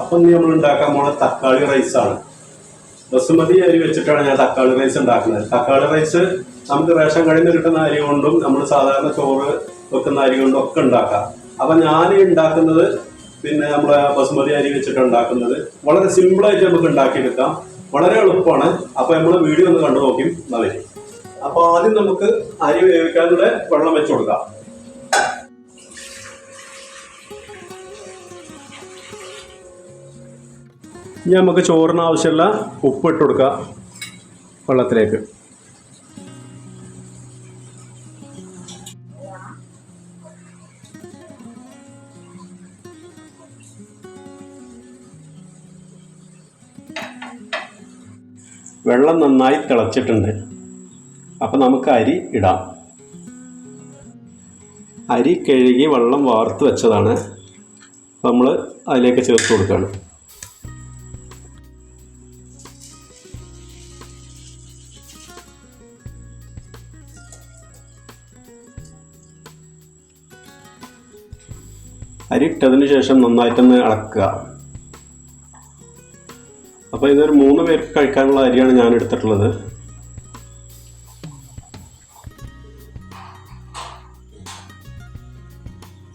അപ്പം നമ്മൾ ഉണ്ടാക്കാൻ പോണ തക്കാളി റൈസാണ് ബസുമതി അരി വെച്ചിട്ടാണ് ഞാൻ തക്കാളി റൈസ് ഉണ്ടാക്കുന്നത്. തക്കാളി റൈസ് നമുക്ക് റേഷൻ നിന്ന് കിട്ടുന്ന അരി കൊണ്ടും നമ്മൾ സാധാരണ ചോറ് വെക്കുന്ന അരി കൊണ്ടും ഒക്കെ ഉണ്ടാക്കാം. അപ്പം ഞാൻ ഉണ്ടാക്കുന്നത് പിന്നെ നമ്മളെ ബസുമതി അരി വെച്ചിട്ട് ഉണ്ടാക്കുന്നത്. വളരെ സിമ്പിളായിട്ട് നമുക്ക് ഉണ്ടാക്കിയെടുക്കാം. വളരെ എളുപ്പമാണ്. അപ്പോൾ നമ്മൾ വീഡിയോ ഒന്ന് കണ്ടു നോക്കി നല്ലത് അപ്പോൾ ആദ്യം നമുക്ക് അരി വേവിക്കാനുള്ള വെള്ളം വെച്ചു കൊടുക്കാം. ഇനി നമുക്ക് ചോറിന് ആവശ്യമുള്ള ഉപ്പ് ഇട്ട് കൊടുക്കുക വെള്ളത്തിലേക്ക്. വെള്ളം നന്നായി തിളച്ചിട്ടുണ്ട്. അപ്പം നമുക്ക് അരി ഇടാം. അരി കഴുകി വെള്ളം വാർത്ത് വെച്ചതാണ്. നമ്മൾ അതിലേക്ക് ചേർത്ത് കൊടുക്കുകയാണ്. അരി ഇട്ടതിന് ശേഷം നന്നായിട്ടൊന്ന് ഇളക്കുക. അപ്പോൾ ഇതൊരു മൂന്ന് പേർക്ക് കഴിക്കാനുള്ള അരിയാണ് ഞാൻ എടുത്തിട്ടുള്ളത്.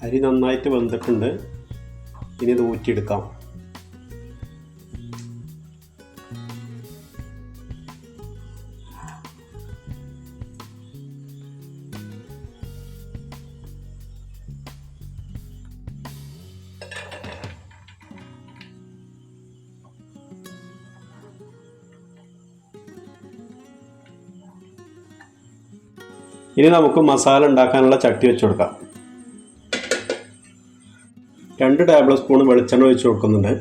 അരി നന്നായിട്ട് വെന്തിട്ടുണ്ട്. ഇനി ഇത് ഊറ്റിയെടുക്കാം. ഇനി നമുക്ക് മസാല ഉണ്ടാക്കാനുള്ള ചട്ടി വെച്ച് കൊടുക്കാം. രണ്ട് ടേബിൾ സ്പൂൺ വെളിച്ചെണ്ണ ഒഴിച്ച് കൊടുക്കുന്നുണ്ട്.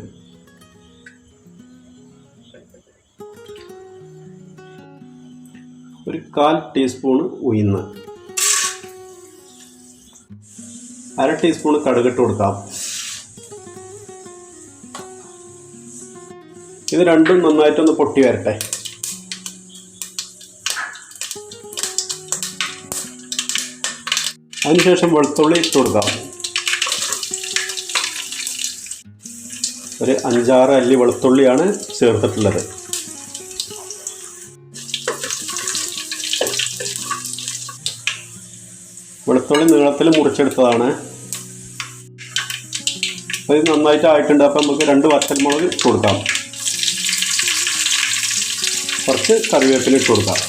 ഒരു കാൽ ടീസ്പൂൺ ഉയർന്ന് അര ടീസ്പൂൺ കടുകിട്ട് കൊടുക്കാം. ഇത് രണ്ടും നന്നായിട്ടൊന്ന് പൊട്ടി വരട്ടെ. അതിനുശേഷം വെളുത്തുള്ളി ഇട്ട് കൊടുക്കാം. ഒരു അഞ്ചാറ് അല്ലി വെളുത്തുള്ളിയാണ് ചേർത്തിട്ടുള്ളത്. വെളുത്തുള്ളി നീളത്തിൽ മുറിച്ചെടുത്തതാണ്. അത് നന്നായിട്ട് ആയിട്ടുണ്ട്. അപ്പം നമുക്ക് രണ്ട് വറ്റൽമുളക് ഇട്ട് കൊടുക്കാം. കുറച്ച് കറിവേപ്പില ഇട്ട് കൊടുക്കാം.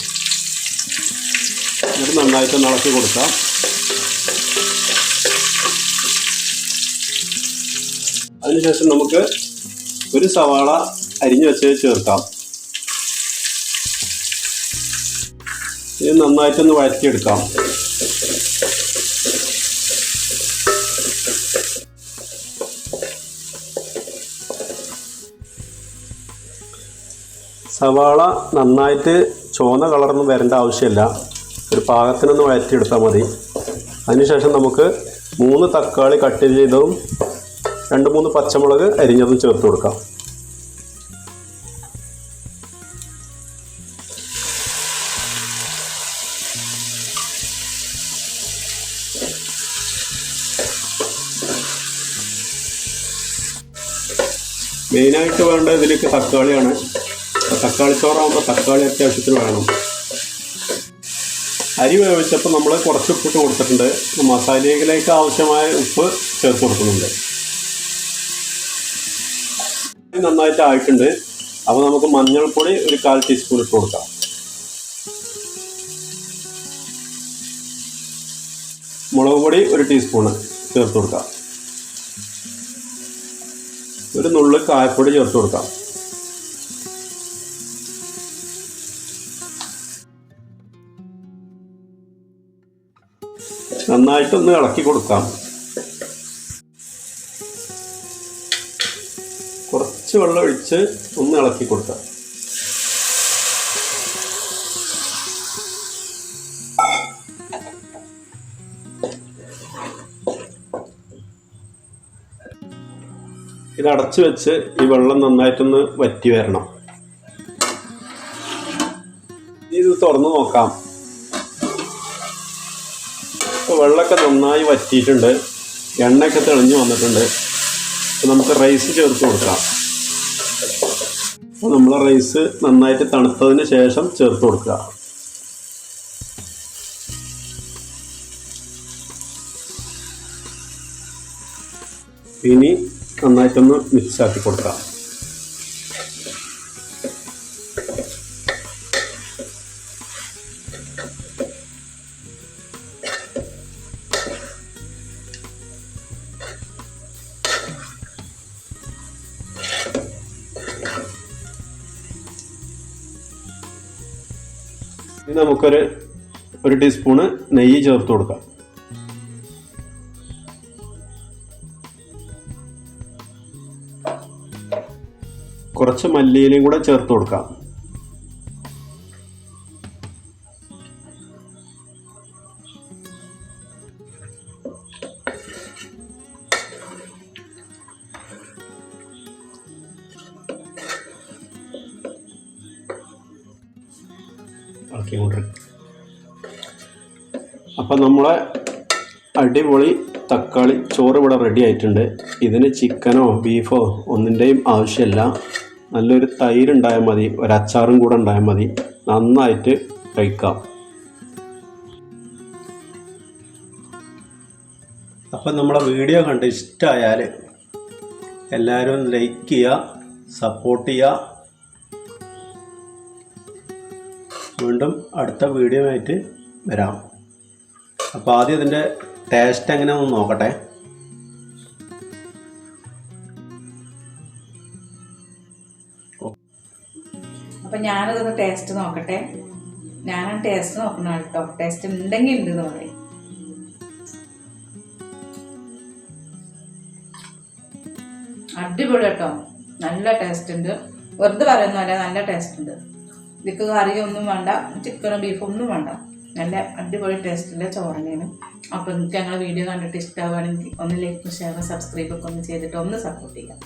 എന്നിട്ട് നന്നായിട്ട് ഇളക്കി കൊടുക്കാം. അതിനുശേഷം നമുക്ക് ഒരു സവാള അരിഞ്ഞു വെച്ച് ചേർക്കാം. ഇത് നന്നായിട്ടൊന്ന് വഴറ്റിയെടുക്കാം. സവാള നന്നായിട്ട് ചുവന്ന കളറൊന്നും വരേണ്ട ആവശ്യമില്ല. ഒരു പാകത്തിനൊന്ന് വഴറ്റിയെടുത്താൽ മതി. അതിനുശേഷം നമുക്ക് മൂന്ന് തക്കാളി കട്ട് ചെയ്തതും രണ്ട് മൂന്ന് പച്ചമുളക് അരിഞ്ഞതും ചേർത്ത് കൊടുക്കാം. മെയിനായിട്ട് വേണ്ട ഇതിലേക്ക് തക്കാളിയാണ്. തക്കാളി ചോറാകുമ്പോൾ തക്കാളി അത്യാവശ്യത്തിന് വേണം. അരി വേവിച്ചപ്പോൾ നമ്മൾ കുറച്ച് ഉപ്പിട്ട് കൊടുത്തിട്ടുണ്ട്. മസാലയിലേക്ക് ആവശ്യമായ ഉപ്പ് ചേർത്ത് കൊടുക്കുന്നുണ്ട്. നന്നായിട്ട് ആയിട്ടുണ്ട്. അപ്പോൾ നമുക്ക് മഞ്ഞൾപ്പൊടി ഒരു കാൽ ടീസ്പൂൺ ഇട്ട് കൊടുക്കാം. മുളക് പൊടി ഒരു ടീസ്പൂണ് ചേർത്ത് കൊടുക്കാം. ഒരു നുള്ള് കായപ്പൊടി ചേർത്ത് കൊടുക്കാം. നന്നായിട്ടൊന്ന് ഇളക്കി കൊടുക്കാം. കുറച്ച് വെള്ളം ഒഴിച്ച് ഒന്ന് ഇളക്കി കൊടുക്കാം. ഇത് അടച്ചു വെച്ച് ഈ വെള്ളം നന്നായിട്ടൊന്ന് വറ്റി വരണം. ഇത് തുറന്ന് നോക്കാം. ഇപ്പോൾ വെള്ളമൊക്കെ നന്നായി വറ്റിയിട്ടുണ്ട്. എണ്ണയൊക്കെ തെളിഞ്ഞു വന്നിട്ടുണ്ട്. നമുക്ക് റൈസ് ചേർത്ത് കൊടുക്കാം. നമ്മൾ റൈസ് നന്നായിട്ട് തണുത്തതിന് ശേഷം ചേർത്ത് കൊടുക്കുക. ഇനി നന്നായിട്ടൊന്ന് മിക്സ് ആക്കി കൊടുക്കാം. ഇനി നമുക്കൊരു ഒരു ടീസ്പൂണ് നെയ്യ് ചേർത്ത് കൊടുക്കാം. കുറച്ച് മല്ലിയിലയും കൂടെ ചേർത്ത് കൊടുക്കാം. ഇളക്കിക്കൊണ്ടിരിക്കും അപ്പം നമ്മളെ അടിപൊളി തക്കാളി ചോറ് ഇവിടെ റെഡി ആയിട്ടുണ്ട്. ഇതിന് ചിക്കനോ ബീഫോ ഒന്നിന്റെയും ആവശ്യമില്ല. നല്ലൊരു തൈര് ഉണ്ടായാൽ മതി ഒരു അച്ചാറും കൂടെ ഉണ്ടായാൽ മതി. നന്നായിട്ട് കഴിക്കാം. അപ്പം നമ്മളെ വീഡിയോ കണ്ട് ഇഷ്ടമായാൽ എല്ലാവരും ലൈക്ക് ചെയ്യുക സപ്പോർട്ട് ചെയ്യുക. വീണ്ടും അടുത്ത വീഡിയോ ആയിട്ട് വരാം. അപ്പോൾ ആദ്യം ഇതിന്റെ ടേസ്റ്റ് എങ്ങനെയാണെന്ന് നോക്കട്ടെ. അപ്പം ഞാനതൊന്ന് ടേസ്റ്റ് നോക്കട്ടെ. ഞാനാ ടേസ്റ്റ് നോക്കണം കേട്ടോ. ടേസ്റ്റ് ഉണ്ടെങ്കിൽ ഉണ്ട് എന്ന് പറയും അടിപൊളി കേട്ടോ. നല്ല ടേസ്റ്റ് ഉണ്ട്. വെറുതെ പറയുന്ന പോലെ നല്ല ടേസ്റ്റ് ഉണ്ട്. ഇതിക്ക് കറിയൊന്നും വേണ്ട ചിക്കനും ബീഫും ഒന്നും വേണ്ട. നല്ല അടിപൊളി ടേസ്റ്റുള്ള ചോറനെയാണ് അപ്പോൾ നിങ്ങൾക്ക് ഞങ്ങളുടെ വീഡിയോ കണ്ടിട്ട് ഇഷ്ടമാവുകയാണെങ്കിൽ ഒന്ന് ലൈക്കും ഷെയറും സബ്സ്ക്രൈബൊക്കെ ഒന്ന് ചെയ്തിട്ട് ഒന്ന് സപ്പോർട്ട് ചെയ്യാം